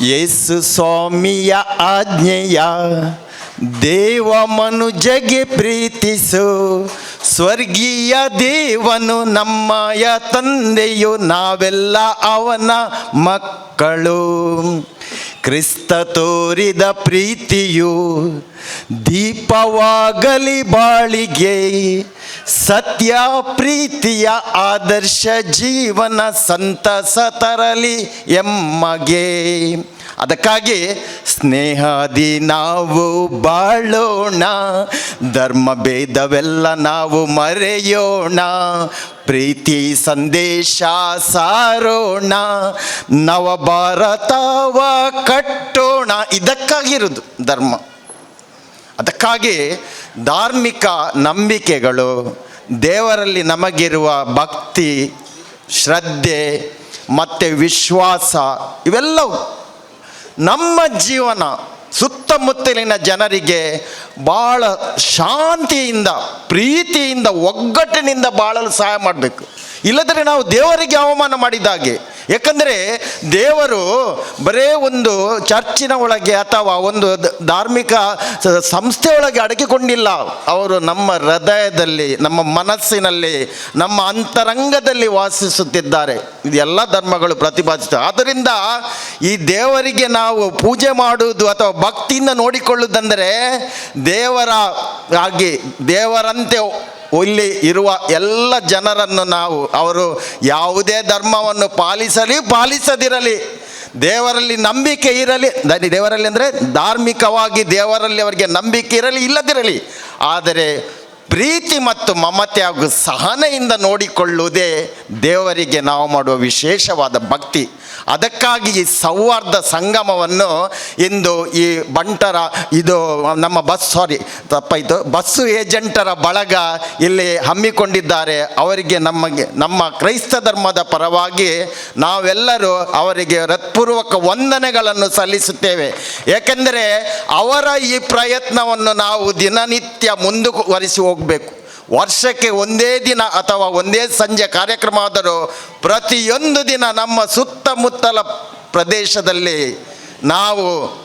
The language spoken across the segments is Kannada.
ಯೇಸು ಸ್ವಾಮಿಯ ಆಜ್ಞೆಯ ದೇವ ಮನುಜಗೆ ಪ್ರೀತಿಸು. ಸ್ವರ್ಗೀಯ ದೇವನು ನಮ್ಮಯ ತಂದೆಯು, ನಾವೆಲ್ಲ ಅವನ ಮಕ್ಕಳು. ಕ್ರಿಸ್ತ ತೋರಿದ ಪ್ರೀತಿಯು ದೀಪವಾಗಲಿ ಬಾಳಿಗೆ. ಸತ್ಯ, ಪ್ರೀತಿಯ ಆದರ್ಶ ಜೀವನ ಸಂತಸ ತರಲಿ ಎಮ್ಮಗೆ. ಅದಕ್ಕಾಗಿ ಸ್ನೇಹದಿ ನಾವು ಬಾಳೋಣ, ಧರ್ಮ ಭೇದವೆಲ್ಲ ನಾವು ಮರೆಯೋಣ, ಪ್ರೀತಿ ಸಂದೇಶ ಸಾರೋಣ ನವ ಭಾರತವ ಕಟ್ಟೋಣ ಇದಕ್ಕಾಗಿರೋದು ಧರ್ಮ. ಅದಕ್ಕಾಗಿ ಧಾರ್ಮಿಕ ನಂಬಿಕೆಗಳು, ದೇವರಲ್ಲಿ ನಮಗಿರುವ ಭಕ್ತಿ, ಶ್ರದ್ಧೆ ಮತ್ತು ವಿಶ್ವಾಸ, ಇವೆಲ್ಲವೂ ನಮ್ಮ ಜೀವನ, ಸುತ್ತಮುತ್ತಲಿನ ಜನರಿಗೆ ಭಾಳ ಶಾಂತಿಯಿಂದ, ಪ್ರೀತಿಯಿಂದ, ಒಗ್ಗಟ್ಟಿನಿಂದ ಬಾಳಲು ಸಹಾಯ ಮಾಡಬೇಕು. ಇಲ್ಲದ್ರೆ ನಾವು ದೇವರಿಗೆ ಅವಮಾನ ಮಾಡಿದಾಗೆ ಯಾಕಂದರೆ ದೇವರು ಬರೇ ಒಂದು ಚರ್ಚಿನ ಒಳಗೆ ಅಥವಾ ಒಂದು ಧಾರ್ಮಿಕ ಸಂಸ್ಥೆಯೊಳಗೆ ಸಂಸ್ಥೆ ಒಳಗೆ ಅಡಗಿಕೊಂಡಿಲ್ಲ. ಅವರು ನಮ್ಮ ಹೃದಯದಲ್ಲಿ, ನಮ್ಮ ಮನಸ್ಸಿನಲ್ಲಿ, ನಮ್ಮ ಅಂತರಂಗದಲ್ಲಿ ವಾಸಿಸುತ್ತಿದ್ದಾರೆ. ಇದೆಲ್ಲ ಧರ್ಮಗಳು ಪ್ರತಿಪಾದಿಸುತ್ತೆ. ಆದ್ದರಿಂದ ಈ ದೇವರಿಗೆ ನಾವು ಪೂಜೆ ಮಾಡುವುದು ಅಥವಾ ಭಕ್ತಿಯಿಂದ ನೋಡಿಕೊಳ್ಳುವುದಂದರೆ ದೇವರ ಆಗಿ ದೇವರಂತೆ ಇಲ್ಲಿ ಇರುವ ಎಲ್ಲ ಜನರನ್ನು ನಾವು, ಅವರು ಯಾವುದೇ ಧರ್ಮವನ್ನು ಪಾಲಿಸಲಿ, ಪಾಲಿಸದಿರಲಿ. ದೇವರಲ್ಲಿ ನಂಬಿಕೆ ಇರಲಿ ದೇವರಲ್ಲಿ ಅಂದರೆ ಧಾರ್ಮಿಕವಾಗಿ ದೇವರಲ್ಲಿ ಅವರಿಗೆ ನಂಬಿಕೆ ಇರಲಿ, ಇಲ್ಲದಿರಲಿ. ಆದರೆ ಪ್ರೀತಿ ಮತ್ತು ಮಮತೆ ಹಾಗೂ ಸಹನೆಯಿಂದ ನೋಡಿಕೊಳ್ಳುವುದೇ ದೇವರಿಗೆ ನಾವು ಮಾಡುವ ವಿಶೇಷವಾದ ಭಕ್ತಿ. ಅದಕ್ಕಾಗಿ ಈ ಸೌಹಾರ್ದ ಸಂಗಮವನ್ನು ಇಂದು ಈ ಬಂಟರ, ಇದು ನಮ್ಮ ಬಸ್ ಸಾರಿ ತಪ್ಪಾಯಿತು ಬಸ್ಸು ಏಜೆಂಟರ ಬಳಗ ಇಲ್ಲಿ ಹಮ್ಮಿಕೊಂಡಿದ್ದಾರೆ. ಅವರಿಗೆ ನಮಗೆ, ನಮ್ಮ ಕ್ರೈಸ್ತ ಧರ್ಮದ ಪರವಾಗಿ ನಾವೆಲ್ಲರೂ ಅವರಿಗೆ ಹೃತ್ಪೂರ್ವಕ ವಂದನೆಗಳನ್ನು ಸಲ್ಲಿಸುತ್ತೇವೆ. ಏಕೆಂದರೆ ಅವರ ಈ ಪ್ರಯತ್ನವನ್ನು ನಾವು ದಿನನಿತ್ಯ ಮುಂದುವರಿಸಿ ಹೋಗಬೇಕು. ವರ್ಷಕ್ಕೆ ಒಂದೇ ದಿನ ಅಥವಾ ಒಂದೇ ಸಂಜೆ ಕಾರ್ಯಕ್ರಮ ಆದರೂ ಪ್ರತಿಯೊಂದು ದಿನ ನಮ್ಮ ಸುತ್ತಮುತ್ತಲ ಪ್ರದೇಶದಲ್ಲಿ ನಾವು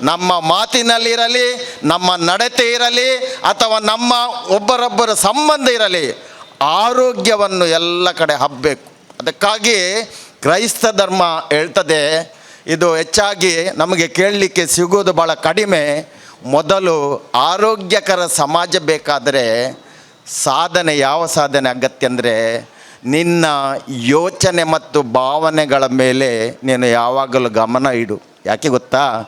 ನಮ್ಮ ಮಾತಿನಲ್ಲಿರಲಿ, ನಮ್ಮ ನಡತೆ ಇರಲಿ ಅಥವಾ ನಮ್ಮ ಒಬ್ಬರೊಬ್ಬರ ಸಂಬಂಧ ಇರಲಿ ಆರೋಗ್ಯವನ್ನು ಎಲ್ಲ ಕಡೆ ಹಬ್ಬಬೇಕು ಅದಕ್ಕಾಗಿ ಕ್ರೈಸ್ತ ಧರ್ಮ ಹೇಳ್ತದೆ, ಇದು ಹೆಚ್ಚಾಗಿ ನಮಗೆ ಕೇಳಲಿಕ್ಕೆ ಸಿಗೋದು ಭಾಳ ಕಡಿಮೆ. ಮೊದಲು ಆರೋಗ್ಯಕರ ಸಮಾಜ ಬೇಕಾದರೆ ಸಾಧನೆ ಯಾವ ಸಾಧನೆ ಅಗತ್ಯ ಅಂದರೆ ನಿನ್ನ ಯೋಚನೆ ಮತ್ತು ಭಾವನೆಗಳ ಮೇಲೆ ನೀನು ಯಾವಾಗಲೂ ಗಮನ ಇಡು. ಯಾಕೆ ಗೊತ್ತಾ?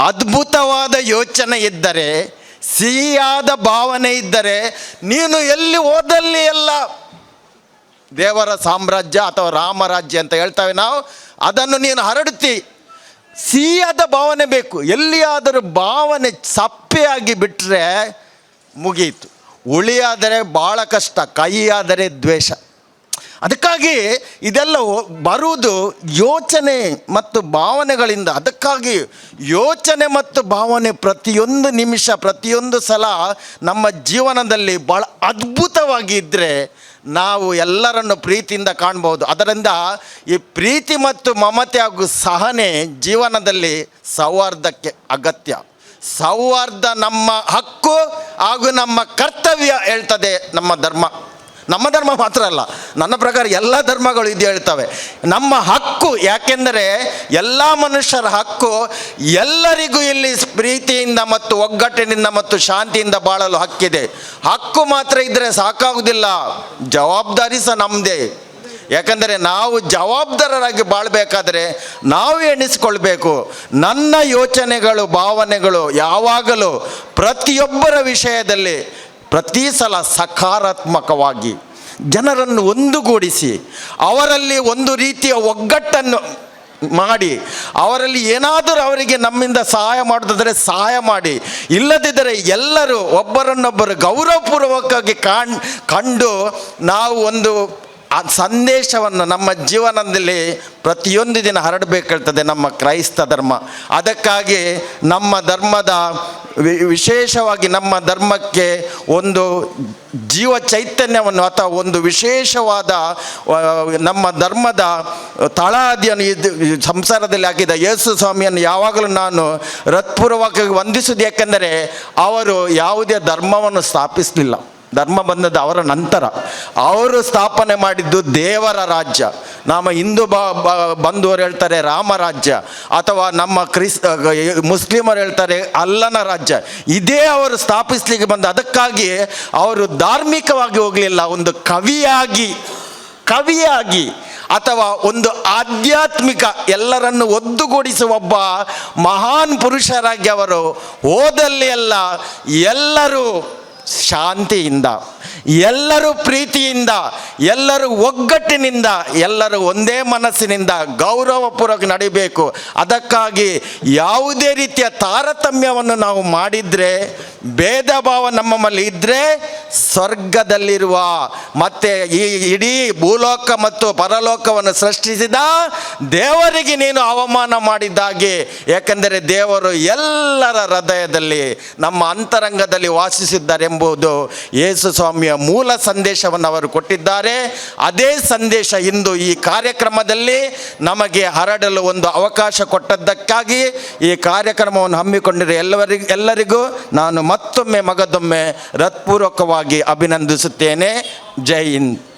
ಅದ್ಭುತವಾದ ಯೋಚನೆ ಇದ್ದರೆ, ಸಿಹಿಯಾದ ಭಾವನೆ ಇದ್ದರೆ ನೀನು ಎಲ್ಲಿ ಹೋದಲ್ಲಿ ಎಲ್ಲ ದೇವರ ಸಾಮ್ರಾಜ್ಯ ಅಥವಾ ರಾಮರಾಜ್ಯ ಅಂತ ಹೇಳ್ತೇವೆ ನಾವು, ಅದನ್ನು ನೀನು ಹರಡುತ್ತಿ. ಸಿಹಿಯಾದ ಭಾವನೆ ಬೇಕು. ಎಲ್ಲಿಯಾದರೂ ಭಾವನೆ ಸಪ್ಪೆಯಾಗಿ ಬಿಟ್ಟರೆ ಮುಗಿಯಿತು. ಉಳಿಯಾದರೆ ಭಾಳ ಕಷ್ಟ, ಕೈಯಾದರೆ ದ್ವೇಷ. ಅದಕ್ಕಾಗಿ ಇದೆಲ್ಲ ಬರುವುದು ಯೋಚನೆ ಮತ್ತು ಭಾವನೆಗಳಿಂದ. ಅದಕ್ಕಾಗಿ ಯೋಚನೆ ಮತ್ತು ಭಾವನೆ ಪ್ರತಿಯೊಂದು ನಿಮಿಷ, ಪ್ರತಿಯೊಂದು ಸಲ ನಮ್ಮ ಜೀವನದಲ್ಲಿ ಭಾಳ ಅದ್ಭುತವಾಗಿ ಇದ್ದರೆ ನಾವು ಎಲ್ಲರನ್ನು ಪ್ರೀತಿಯಿಂದ ಕಾಣ್ಬೋದು. ಅದರಿಂದ ಈ ಪ್ರೀತಿ ಮತ್ತು ಮಮತೆ ಹಾಗೂ ಸಹನೆ ಜೀವನದಲ್ಲಿ ಸೌಹಾರ್ದಕ್ಕೆ ಅಗತ್ಯ. ಸೌಹಾರ್ದ ನಮ್ಮ ಹಕ್ಕು ಹಾಗೂ ನಮ್ಮ ಕರ್ತವ್ಯ ಹೇಳ್ತದೆ ನಮ್ಮ ಧರ್ಮ. ನಮ್ಮ ಧರ್ಮ ಮಾತ್ರ ಅಲ್ಲ, ನನ್ನ ಪ್ರಕಾರ ಎಲ್ಲ ಧರ್ಮಗಳು ಇದು ಹೇಳ್ತವೆ. ನಮ್ಮ ಹಕ್ಕು ಯಾಕೆಂದರೆ ಎಲ್ಲ ಮನುಷ್ಯರ ಹಕ್ಕು ಎಲ್ಲರಿಗೂ ಇಲ್ಲಿ ಪ್ರೀತಿಯಿಂದ ಮತ್ತು ಒಗ್ಗಟ್ಟಿನಿಂದ ಮತ್ತು ಶಾಂತಿಯಿಂದ ಬಾಳಲು ಹಕ್ಕಿದೆ. ಹಕ್ಕು ಮಾತ್ರ ಇದ್ದರೆ ಸಾಕಾಗುವುದಿಲ್ಲ. ಜವಾಬ್ದಾರಿ ಸಹ ನಮ್ಮದೇ ಯಾಕಂದರೆ ನಾವು ಜವಾಬ್ದಾರರಾಗಿ ಬಾಳಬೇಕಾದರೆ ನಾವು ಎಣಿಸಿಕೊಳ್ಬೇಕು. ನನ್ನ ಯೋಚನೆಗಳು, ಭಾವನೆಗಳು ಯಾವಾಗಲೂ ಪ್ರತಿಯೊಬ್ಬರ ವಿಷಯದಲ್ಲಿ ಪ್ರತಿ ಸಲ ಸಕಾರಾತ್ಮಕವಾಗಿ ಜನರನ್ನು ಒಂದುಗೂಡಿಸಿ, ಅವರಲ್ಲಿ ಒಂದು ರೀತಿಯ ಒಗ್ಗಟ್ಟನ್ನು ಮಾಡಿ, ಅವರಲ್ಲಿ ಏನಾದರೂ ಅವರಿಗೆ ನಮ್ಮಿಂದ ಸಹಾಯ ಮಾಡೋದಾದರೆ ಸಹಾಯ ಮಾಡಿ. ಇಲ್ಲದಿದ್ದರೆ ಎಲ್ಲರೂ ಒಬ್ಬರನ್ನೊಬ್ಬರು ಗೌರವಪೂರ್ವಕವಾಗಿ ಕಾಣ್, ಕಂಡು ನಾವು ಒಂದು ಆ ಸಂದೇಶವನ್ನು ನಮ್ಮ ಜೀವನದಲ್ಲಿ ಪ್ರತಿಯೊಂದು ದಿನ ಹರಡಬೇಕಾಗ್ತದೆ ನಮ್ಮ ಕ್ರೈಸ್ತ ಧರ್ಮ. ಅದಕ್ಕಾಗಿ ನಮ್ಮ ಧರ್ಮದ ವಿಶೇಷವಾಗಿ ನಮ್ಮ ಧರ್ಮಕ್ಕೆ ಒಂದು ಜೀವ ಚೈತನ್ಯವನ್ನು ಅಥವಾ ಒಂದು ವಿಶೇಷವಾದ ನಮ್ಮ ಧರ್ಮದ ತಳಹದಿಯನ್ನು ಇದು ಸಂಸಾರದಲ್ಲಿ ಹಾಕಿದ ಯೇಸು ಸ್ವಾಮಿಯನ್ನು ಯಾವಾಗಲೂ ನಾನು ಹೃತ್ಪೂರ್ವಕವಾಗಿ ವಂದಿಸುವುದು ಯಾಕೆಂದರೆ ಅವರು ಯಾವುದೇ ಧರ್ಮವನ್ನು ಸ್ಥಾಪಿಸಲಿಲ್ಲ. ಧರ್ಮ ಬಂದದ್ದು ಅವರ ನಂತರ. ಅವರು ಸ್ಥಾಪನೆ ಮಾಡಿದ್ದು ದೇವರ ರಾಜ್ಯ. ನಮ್ಮ ಹಿಂದೂ ಬ, ಬ- ಬಂಧುವರು ಹೇಳ್ತಾರೆ ರಾಮರಾಜ್ಯ ಅಥವಾ ನಮ್ಮ ಕ್ರಿಸ್ ಮುಸ್ಲಿಮರು ಹೇಳ್ತಾರೆ ಅಲ್ಲನ ರಾಜ್ಯ. ಇದೇ ಅವರು ಸ್ಥಾಪಿಸ್ಲಿಕ್ಕೆ ಬಂದ. ಅದಕ್ಕಾಗಿ ಅವರು ಧಾರ್ಮಿಕವಾಗಿ ಹೋಗಲಿಲ್ಲ. ಒಂದು ಕವಿಯಾಗಿ ಕವಿಯಾಗಿ ಅಥವಾ ಒಂದು ಆಧ್ಯಾತ್ಮಿಕ ಎಲ್ಲರನ್ನು ಒದ್ದುಗೂಡಿಸುವ ಒಬ್ಬ ಮಹಾನ್ ಪುರುಷರಾಗಿ ಅವರು ಹೋದಲ್ಲಿ ಎಲ್ಲ ಎಲ್ಲರೂ ಶಾಂತಿಯಿಂದ, ಎಲ್ಲರೂ ಪ್ರೀತಿಯಿಂದ, ಎಲ್ಲರೂ ಒಗ್ಗಟ್ಟಿನಿಂದ, ಎಲ್ಲರೂ ಒಂದೇ ಮನಸ್ಸಿನಿಂದ ಗೌರವಪೂರ್ವಕ ನಡಿಬೇಕು. ಅದಕ್ಕಾಗಿ ಯಾವುದೇ ರೀತಿಯ ತಾರತಮ್ಯವನ್ನು ನಾವು ಮಾಡಿದರೆ, ಭೇದ ಭಾವ ನಮ್ಮಲ್ಲಿ ಇದ್ದರೆ ಸ್ವರ್ಗದಲ್ಲಿರುವ ಮತ್ತೆ ಈ ಇಡೀ ಭೂಲೋಕ ಮತ್ತು ಪರಲೋಕವನ್ನು ಸೃಷ್ಟಿಸಿದ ದೇವರಿಗೆ ನೀನು ಅವಮಾನ ಮಾಡಿದ್ದಾಗಿ. ಏಕೆಂದರೆ ದೇವರು ಎಲ್ಲರ ಹೃದಯದಲ್ಲಿ ನಮ್ಮ ಅಂತರಂಗದಲ್ಲಿ ವಾಸಿಸಿದ್ದಾರೆಂಬುದು ಯೇಸು ಸ್ವಾಮಿಯ ಮೂಲ ಸಂದೇಶವನ್ನು ಅವರು ಕೊಟ್ಟಿದ್ದಾರೆ. ಅದೇ ಸಂದೇಶ ಇಂದು ಈ ಕಾರ್ಯಕ್ರಮದಲ್ಲಿ ನಮಗೆ ಹರಡಲು ಒಂದು ಅವಕಾಶ ಕೊಟ್ಟದ್ದಕ್ಕಾಗಿ ಈ ಕಾರ್ಯಕ್ರಮವನ್ನು ಹಮ್ಮಿಕೊಂಡಿರೋ ಎಲ್ಲರಿಗೂ ಎಲ್ಲರಿಗೂ ನಾನು ಮತ್ತೊಮ್ಮೆ ಮಗದೊಮ್ಮೆ ಹೃತ್ಪೂರ್ವಕವಾಗಿ ಅಭಿನಂದಿಸುತ್ತೇನೆ. ಜೈ ಹಿಂದ್.